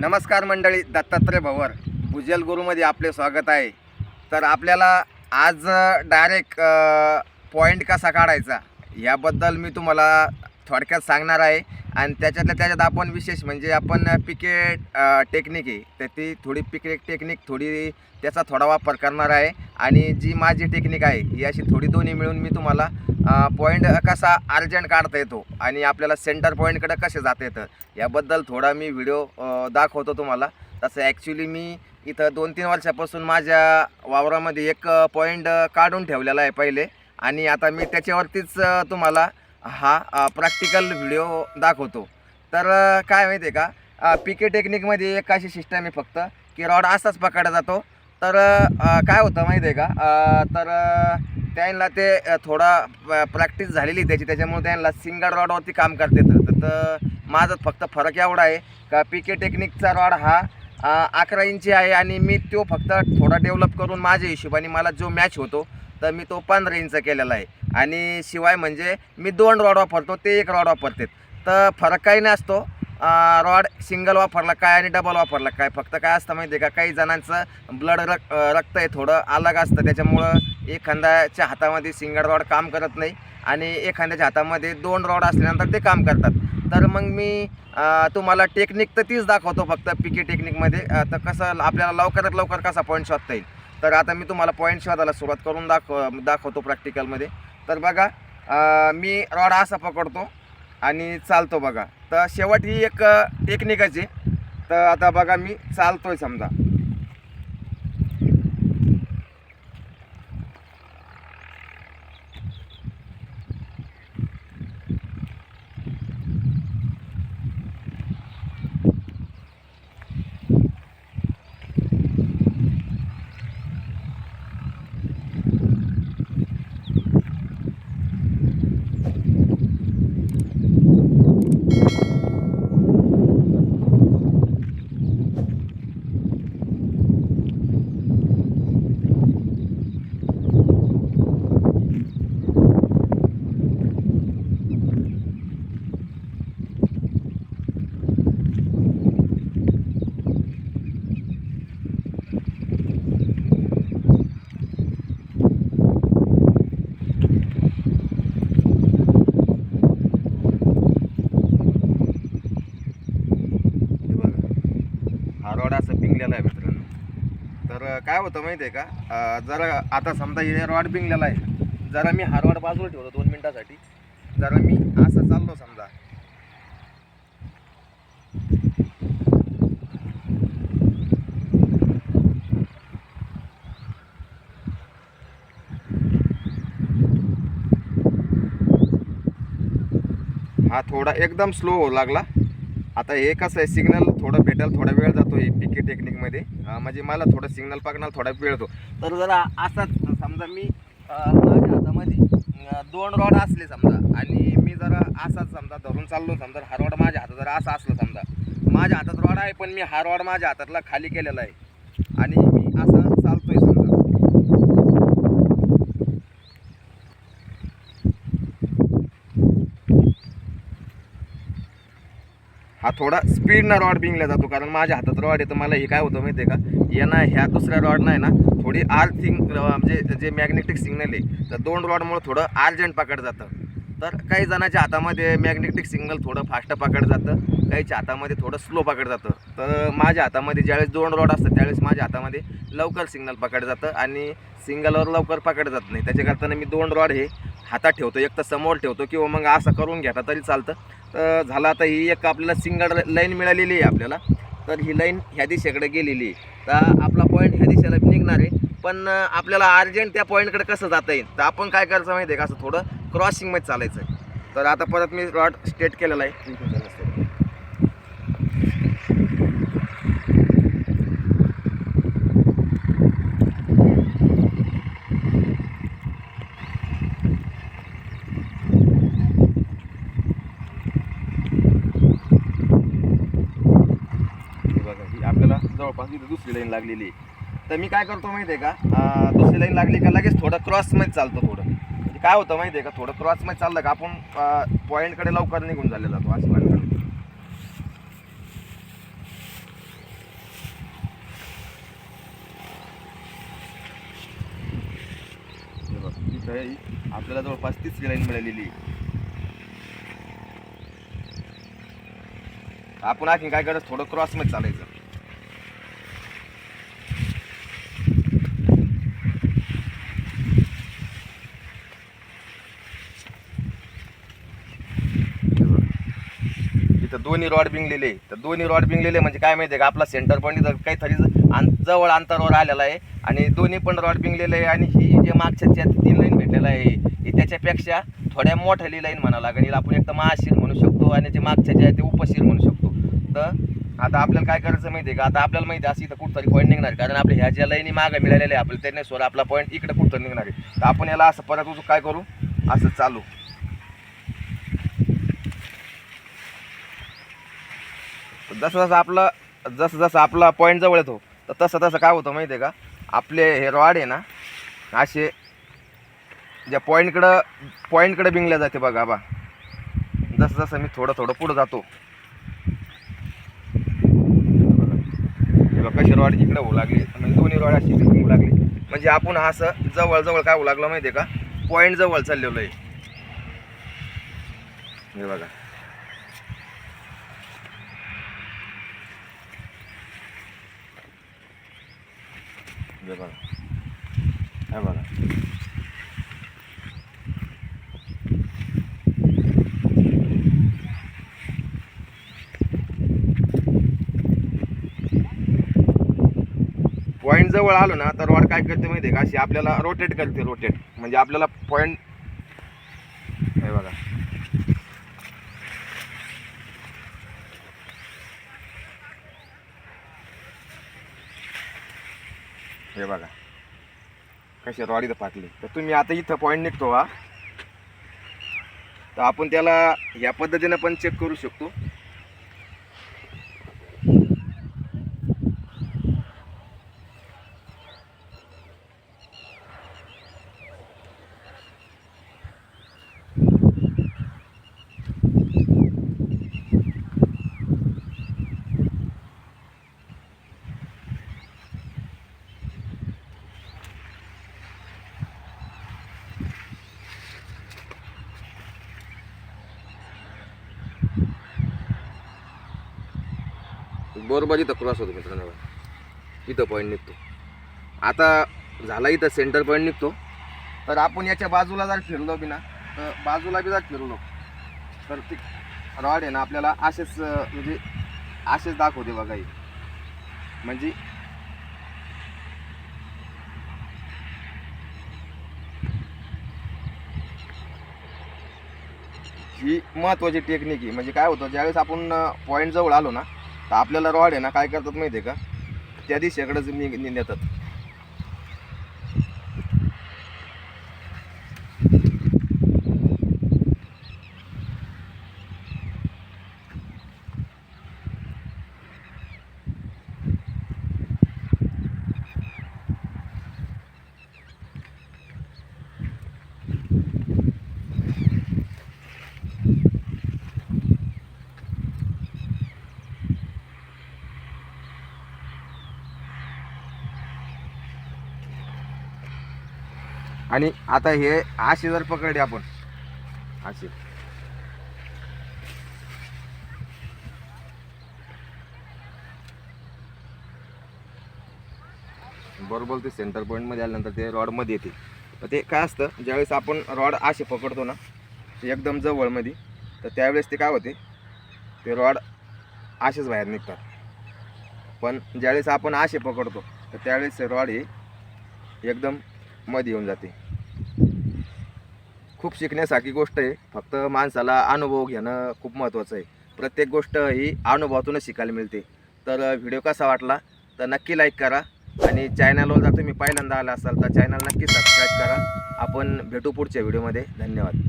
नमस्कार मंडळी दत्तात्रय भवर. भुजल गुरुमध्ये आपले स्वागत आहे. तर आपल्याला आज डायरेक्ट पॉईंट कसा काढायचा? याबद्दल मी तुम्हाला थोडक्यात सांगणार आहे. आणि त्याच्यातल्या त्याच्यात आपण विशेष म्हणजे आपण पिके टेक्निक आहे. तर ती थोडी पिके टेक्निक थोडी त्याचा थोडा वापर करणार आहे. आणि जी माझी टेक्निक आहे ही अशी थोडी दोन्ही मिळून मी तुम्हाला पॉईंट कसा अर्जंट काढता येतो आणि आपल्याला सेंटर पॉईंटकडे कसे जाता येतं याबद्दल थोडा मी व्हिडिओ दाखवतो तुम्हाला. तसं ॲक्च्युली मी इथं दोन तीन वर्षापासून माझ्या वावरामध्ये एक पॉईंट काढून ठेवलेला आहे पहिले. आणि आता मी त्याच्यावरतीच तुम्हाला हा प्रॅक्टिकल व्हिडिओ दाखवतो. तर काय माहिती आहे का पिके टेक्निकमध्ये एक अशी सिस्टम आहे फक्त की रॉड असाच पकडला जातो. तर काय होतं माहिती आहे का तर त्यांना ते थोडा प्रॅक्टिस झालेली त्याची त्याच्यामुळे त्यांना सिंगल रॉडवरती काम करता येतं. तर- तर फक्त फरक एवढा आहे का पिके टेक्निकचा रॉड हा अकरा इंची आहे आणि मी तो फक्त थोडा डेव्हलप करून माझ्या हिशोबाने मला जो मॅच होतो तर मी तो पंधरा इंच केलेला आहे. आणि शिवाय म्हणजे मी दोन रॉड वापरतो ते एक रॉड वापरते. तर फरक काही नसतो. रॉड सिंगल वापरला काय आणि डबल वापरला काय? फक्त काय असतं माहिती आहे का? काही जणांचं ब्लड रक रक्त आहे थोडं अलग असतं. त्याच्यामुळं एखाद्याच्या हातामध्ये सिंगल रॉड काम करत नाही. आणि एखाद्याच्या हातामध्ये दोन रॉड असल्यानंतर ते काम करतात. तर मग मी तुम्हाला टेक्निक तर तीच दाखवतो फक्त पी के टेक्निकमध्ये तर कसं आपल्याला लवकरात लवकर कसा पॉईंट शोधता येईल. तर आता मी तुम्हाला पॉईंट शोधायला सुरुवात करून दाखव दाखवतो प्रॅक्टिकलमध्ये तर बघा मी रॉड असा पकडतो आणि चालतो बघा. तर शेवट ही एक टेक्निकच आहे. तर आता बघा मी चालतो आहे समजा हे बघा हा रॉड असं पिंगलेला आहे मित्रांनो. तर काय होतं माहिती आहे का? जरा जर आता समजा हे रॉड पिंगलेला आहे. जरा मी हा रॉड बाजूला ठेवतो दोन मिनटासाठी. जरा मी असं चाललो समजा. हा थोडा एकदम स्लो होऊ लागला. आता हे कसं आहे सिग्नल थोडं भेटायला थोडा वेळ जातो हे पी के टेक्निकमध्ये म्हणजे मला थोडं सिग्नल पकडायला थोडा वेळ होतो तर जरा असाच समजा मी माझ्या हातामध्ये दोन रॉड असले समजा आणि मी जरा असाच समजा धरून चाललो समजा हा रॉड माझ्या हातात जरा असा असला समजा. माझ्या हातात रॉड आहे पण मी हा रॉड माझ्या हातातला खाली केलेला आहे. आणि मी असं चालतोय समजा हा थोडा स्पीडनं रॉड बिंगला जातो कारण माझ्या हातात रॉड आहे तर मला हे काय होतं माहिती आहे का यांना ह्या दुसऱ्या रॉड नाही ना थोडी आर्थिंग म्हणजे जे मॅग्नेटिक सिग्नल आहे तर दोन रॉडमुळे थोडं अर्जंट पकड जातं. तर काही जणांच्या हातामध्ये मॅग्नेटिक सिग्नल थोडं फास्ट पकड जातं काहीच्या हातामध्ये थोडं स्लो पकड जातं. तर माझ्या हातामध्ये ज्यावेळेस दोन रॉड असतात त्यावेळेस माझ्या हातामध्ये लवकर सिग्नल पकड जातं आणि सिंगलवर लवकर पकड जात नाही. त्याच्याकरता मी दोन रॉड हे हातात ठेवतो एक तर समोर ठेवतो किंवा मग असं करून घेता तरी चालतं. तर झालं आता ही एक आपल्याला सिंगल लाईन मिळालेली आहे आपल्याला. तर ही लाईन ह्या दिशेकडे गेलेली आहे. तर आपला पॉईंट ह्या दिशेला निघणार आहे. पण आपल्याला अर्जंट त्या पॉईंटकडे कसं जाता येईल? तर आपण काय करायचं माहिती आहे का? असं थोडं क्रॉसिंगमध्ये चालायचं आहे. तर आता परत मी रॉड स्टेट केलेला आहे. पासून दुसरी लाईन लागलेली तर मी काय करतो माहिती आहे का? दुसरी लाईन लागली का लगेच थोडं क्रॉसमध्ये चालतो थोडं. म्हणजे काय होतं माहिती आहे का? थोडं क्रॉसमध्ये चाललं का आपण पॉईंटकडे लवकर निघून झालेला जातो असं वाटतं आपल्याला जवळपास तीच लाईन मिळालेली आपण आणखी काय करत थोडं क्रॉसमध्ये चालायचं. इथं दोन्ही रॉड बिंगलेले तर दोन्ही रॉड बिंगलेले म्हणजे काय माहिती आहे का? आपला सेंटर पॉईंट इथं काहीतरी अं- जवळ अंतरावर आलेला आहे. आणि दोन्ही पण रॉड बिंगलेले आहे. आणि ही जे मागच्या तीन लाईन भेटलेला आहे ही त्याच्यापेक्षा थोड्या मोठ्याली लाईन म्हणावं लागेल. हिला आपण एक तर महाशीर म्हणू शकतो आणि जे मागच्या जे आहे ते उपशीर म्हणू शकतो. तर आता आपल्याला काय करायचं माहिती आहे का? आता आपल्याला माहिती असं इथं कुठतरी पॉईंट निघणार कारण आपल्या ह्या ज्या लाईनी मागं मिळालेल्या आहे आपल्याला त्याने स्वर आपला पॉईंट इकडे कुठं निघणार आहे. तर आपण याला असं परत उचू काय करू? असं चालू. जसं जसं आपलं जसं जसं आपला पॉईंट जवळ येतो तर तसं तसं काय होतं माहिती आहे का? आपले हे रॉड आहे ना असे ज्या पॉईंटकडं पॉईंटकडे बिंगल्या जाते बघा बा. जसं जसं मी थोडं थोडं पुढं जातो. हे कशी रॉड इकडे होऊ लागली म्हणजे दोन्ही रॉड अशी होऊ लागली. म्हणजे आपण असं जवळजवळ काय होऊ लागलं माहिती आहे का? पॉईंट जवळ चाललेलो आहे. हे बघा. हे बघा. हे बघा. पॉईंट जवळ आलो ना तर रॉड काय करते माहिती आहे का? अशी आपल्याला रोटेट करते रोटेट म्हणजे आपल्याला पॉईंट हे बघा हे बघा. कशी रॉड इथं फाटली तर तुम्ही आता इथं पॉईंट निघतो हा. तर आपण त्याला या पद्धतीनं पण चेक करू शकतो. बरोबर इथं क्रॉस होतो मित्रांनो. इथं पॉईंट निघतो. आता झाला इथं सेंटर पॉईंट निघतो. तर आपण याच्या बाजूला जर फिरलो बी ना तर बाजूला बी जर फिरलो तर ती रॉड आहे ना आपल्याला असेच म्हणजे असेच दाखवते बघा म्हणजे ही महत्त्वाची टेक्निक आहे. म्हणजे काय होतं ज्यावेळेस आपण पॉईंट जवळ आलो ना तर आपल्याला रॉड आहे ना काय करतात माहिती आहे का? त्या दिवशी इकडंच नि- नेतात आणि आता हे असे जर पकडले आपण. असे बरोबर ते सेंटर पॉईंटमध्ये आल्यानंतर ते रॉडमध्ये येते. तर ते काय असतं ज्यावेळेस आपण रॉड असे पकडतो ना एकदम जवळमध्ये तर त्यावेळेस ते काय होते ते रॉड असेच बाहेर निघतात. पण ज्यावेळेस आपण असे पकडतो तर त्यावेळेस रॉड हे एकदम मध्ये येऊन जाते. खूप शिकण्यासारखी गोष्ट आहे. फक्त माणसाला अनुभव घेणं खूप महत्त्वाचं आहे. प्रत्येक गोष्ट ही अनुभवातूनच शिकायला मिळते. तर व्हिडिओ कसा वाटला? तर नक्की लाईक करा आणि चॅनलवर जर तुम्ही पहिल्यांदा आला असाल तर चॅनल नक्की सबस्क्राईब करा. आपण भेटू पुढच्या व्हिडिओमध्ये. धन्यवाद.